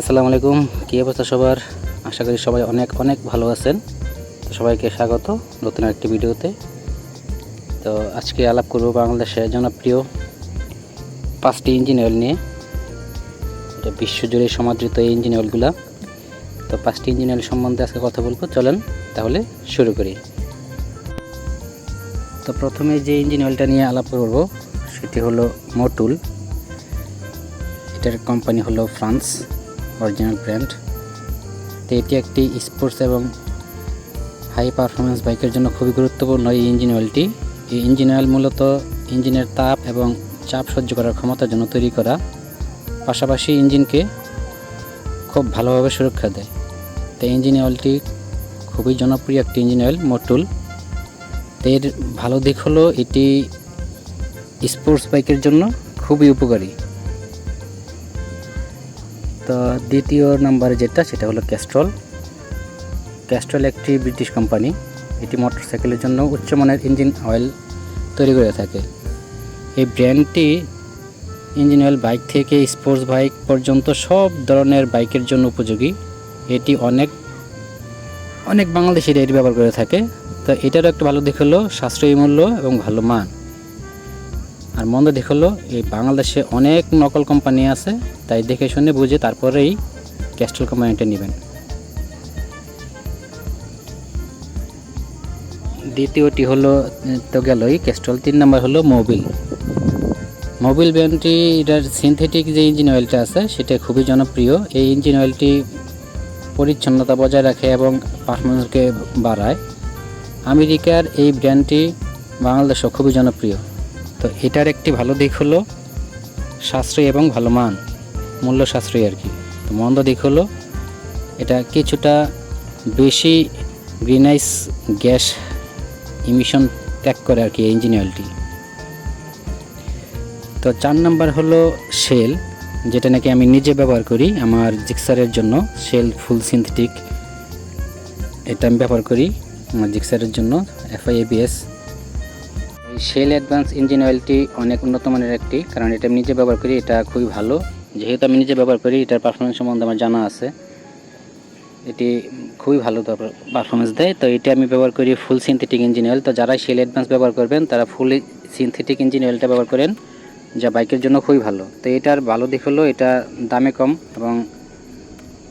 আসসালামু আলাইকুম। কী অবস্থা সবার? আশা করি সবাই অনেক অনেক ভালো আছেন। তো সবাইকে স্বাগত নতুন একটি ভিডিওতে। তো আজকে আলাপ করব বাংলাদেশের জনপ্রিয় পাঁচটি ইঞ্জিন অয়েল নিয়ে। এটা বিশ্বজুড়ে সমাদৃত এই ইঞ্জিন অয়েলগুলা তো পাঁচটি ইঞ্জিন অয়েল সম্বন্ধে আজকে কথা বলব। চলেন তাহলে শুরু করি। তো প্রথমে যে ইঞ্জিন অয়েলটা নিয়ে আলাপ করব, সেটি হলো মোটুল এটার কোম্পানি হলো ফ্রান্স। অরিজিনাল ব্র্যান্ড তো এটি একটি স্পোর্টস এবং হাই পারফরমেন্স বাইকের জন্য খুবই গুরুত্বপূর্ণ এই ইঞ্জিন অয়েলটি এই ইঞ্জিন অয়েল মূলত ইঞ্জিনের তাপ এবং চাপ সহ্য করার ক্ষমতার জন্য তৈরি করা। পাশাপাশি ইঞ্জিনকে খুব ভালোভাবে সুরক্ষা দেয়। তো ইঞ্জিন অয়েলটি খুবই জনপ্রিয় একটি ইঞ্জিন অয়েল মোটুল এর ভালো দিক হলো এটি স্পোর্টস বাইকের জন্য খুবই উপকারী। তো দ্বিতীয় নাম্বারে যেটা, সেটা হলো ক্যাস্ট্রল ক্যাস্ট্রল একটি ব্রিটিশ কোম্পানি এটি মোটরসাইকেলের জন্য উচ্চমানের ইঞ্জিন অয়েল তৈরি করে থাকে। এই ব্র্যান্ডটি ইঞ্জিন অয়েল বাইক থেকে স্পোর্টস বাইক পর্যন্ত সব ধরনের বাইকের জন্য উপযোগী। এটি অনেক অনেক বাংলাদেশিরা এটি ব্যবহার করে থাকে। তো এটারও একটা ভালো দিক হলো সাশ্রয়ী মূল্য এবং ভালো মান। আর মন্দ দিক হলো এই বাংলাদেশে অনেক নকল কোম্পানি আছে, তাই দেখে শুনে বুঝে তারপরেই ক্যাস্টল কোম্পানিটা নেবেন। দ্বিতীয়টি হলো, তো গেলই ক্যাস্টল তিন নম্বর হলো মোবিল মোবিল ব্র্যান্ডটি এটার সিনথেটিক যে ইঞ্জিন অয়েলটা আছে, সেটা খুবই জনপ্রিয়। এই ইঞ্জিন অয়েলটি পরিচ্ছন্নতা বজায় রাখে এবং পারফরমেন্সকে বাড়ায়। আমেরিকার এই ব্র্যান্ডটি বাংলাদেশও খুবই জনপ্রিয়। তো এটার একটি ভালো দিক হলো সাশ্রয়ী এবং ভালো মান মূল্য সাশ্রয়ী আর কি। তো মন্দ দিক হলো এটা কিছুটা বেশি গ্রিনাইস গ্যাস ইমিশন ত্যাগ করে আর কি ইঞ্জিন অয়েলটি তো চার নাম্বার হলো শেল যেটা নাকি আমি নিজে ব্যবহার করি আমার জিক্সারের জন্য শেল ফুল সিনথেটিক এটা আমি ব্যবহার করি আমার জিক্সারের জন্য FI ABS Shell advance engine অয়েলটি অনেক উন্নত মানের একটি, কারণ এটা আমি নিজে ব্যবহার করি, এটা খুবই ভালো। যেহেতু আমি নিজে ব্যবহার করি, এটার পারফরমেন্স সম্বন্ধে আমার জানা আছে। এটি খুবই ভালো পারফরমেন্স দেয়। তো এটা আমি ব্যবহার করি ফুল সিনথেটিক ইঞ্জিন অয়েল তো যারা শেল অ্যাডভান্স ব্যবহার করবেন, তারা ফুল সিনথেটিক ইঞ্জিন অয়েলটা ব্যবহার করেন, যা বাইকের জন্য খুবই ভালো। তো এটার ভালো দিক হলো, এটা দামে কম এবং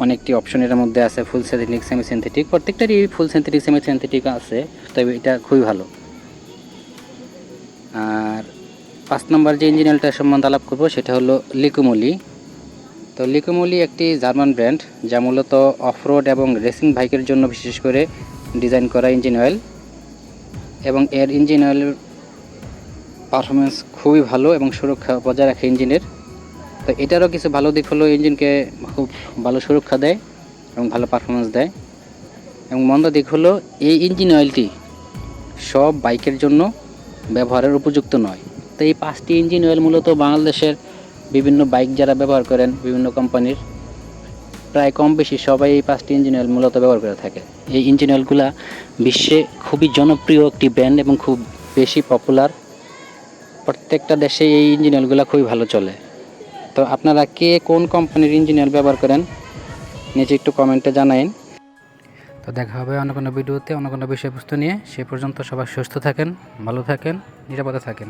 অনেকটি অপশন এর মধ্যে আছে ফুল সিনথেটিক সেমি সিনথেটিক প্রত্যেকটারই ফুল সিনথেটিক সেমি সিনথেটিক আছে তবে এটা খুবই ভালো। আর পাঁচ নম্বর যে ইঞ্জিন অয়েলটার সম্বন্ধে আলাপ করব, সেটা হলো লিকুমলি। তো লিকুমলি একটি জার্মান ব্র্যান্ড যা মূলত অফরোড এবং রেসিং বাইকের জন্য বিশেষ করে ডিজাইন করা ইঞ্জিন অয়েল এবং এর ইঞ্জিন অয়েলের পারফরমেন্স খুবই ভালো এবং সুরক্ষা বজায় রাখে ইঞ্জিনের তো এটারও কিছু ভালো দিক হলো ইঞ্জিনকে খুব ভালো সুরক্ষা দেয় এবং ভালো পারফরমেন্স দেয়। এবং মন্দ দিক হলো, এই ইঞ্জিন অয়েলটি সব বাইকের জন্য ব্যবহারের উপযুক্ত নয়। তো এই পাঁচটি ইঞ্জিন অয়েল মূলত বাংলাদেশের বিভিন্ন বাইক যারা ব্যবহার করেন, বিভিন্ন কোম্পানির, প্রায় কম বেশি সবাই এই পাঁচটি ইঞ্জিন অয়েল মূলত ব্যবহার করে থাকে। এই ইঞ্জিন অয়েলগুলা বিশ্বে খুবই জনপ্রিয় একটি ব্র্যান্ড এবং খুব বেশি পপুলার প্রত্যেকটা দেশে এই ইঞ্জিন অয়েলগুলো খুবই ভালো চলে। তো আপনারা কে কোন কোম্পানির ইঞ্জিন অয়েল ব্যবহার করেন, নিচে একটু কমেন্টে জানাইন। তো দেখা হবে অন্য কোনো ভিডিওতে, অন্য কোনো বিষয়বস্তু নিয়ে। সে পর্যন্ত সবাই সুস্থ থাকেন, ভালো থাকেন, নিরাপদে থাকেন।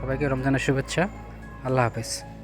সবাইকে রমজানের শুভেচ্ছা। আল্লাহ হাফেজ।